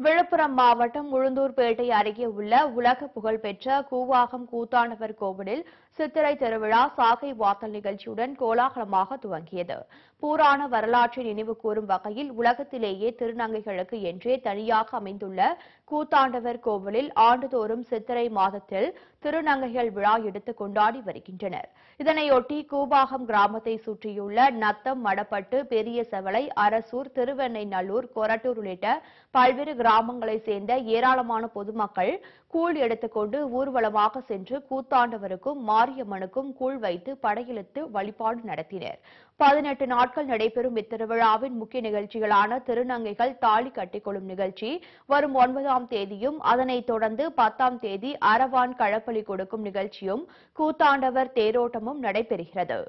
விழுப்புரம் மாவட்டம் உளுந்தூர்பேட்டை அருகே உள்ள உலக புகழ்பெற்ற கூவாகம் கூத்தாண்டவர் கோவிலில் சித்திரை திருவிழா சாகை வாத்தல் நிகழ்ச்சியுடன் கோலாகலமாக துவங்கியது. பூரான வரலாற்றை நினைவு கூறும் வகையில் உலகத்திலேயே திருநங்கைகளுக்கு என்றே தனியாக அமைந்துள்ள கூத்தாண்டவர் கோவிலில் ஆண்டுதோறும் சித்திரை மாதத்தில் திருநங்கைகள் விழா எடுத்து கொண்டாடி வருகின்றனர். இதனையொட்டி கூபாகம் கிராமத்தை சுற்றியுள்ள நத்தம் மடப்பட்டு பெரிய செவலை அரசூர் திருவெண்ணைநல்லூர் கொரட்டூர் உள்ளிட்ட பல்வேறு கிராமங்களை சேர்ந்த ஏராளமான பொதுமக்கள் கூழ் எடுத்துக்கொண்டு ஊர்வலமாக சென்று கூத்தாண்டவருக்கும் மாரியம்மனுக்கும் கூழ் வைத்து படையெழுத்து வழிபாடு நடத்தினர். பதினெட்டு நாட்கள் நடைபெறும் இத்திருவிழாவின் முக்கிய நிகழ்ச்சிகளான திருநங்கைகள் தாலி கட்டிக்கொள்ளும் நிகழ்ச்சி வரும் ஒன்பதாம் தேதியும் அதனைத் தொடர்ந்து பத்தாம் தேதி அரவான் களப்பலி கொடுக்கும் நிகழ்ச்சியும் கூத்தாண்டவர் தேரோட்டமும் நடைபெறுகிறது.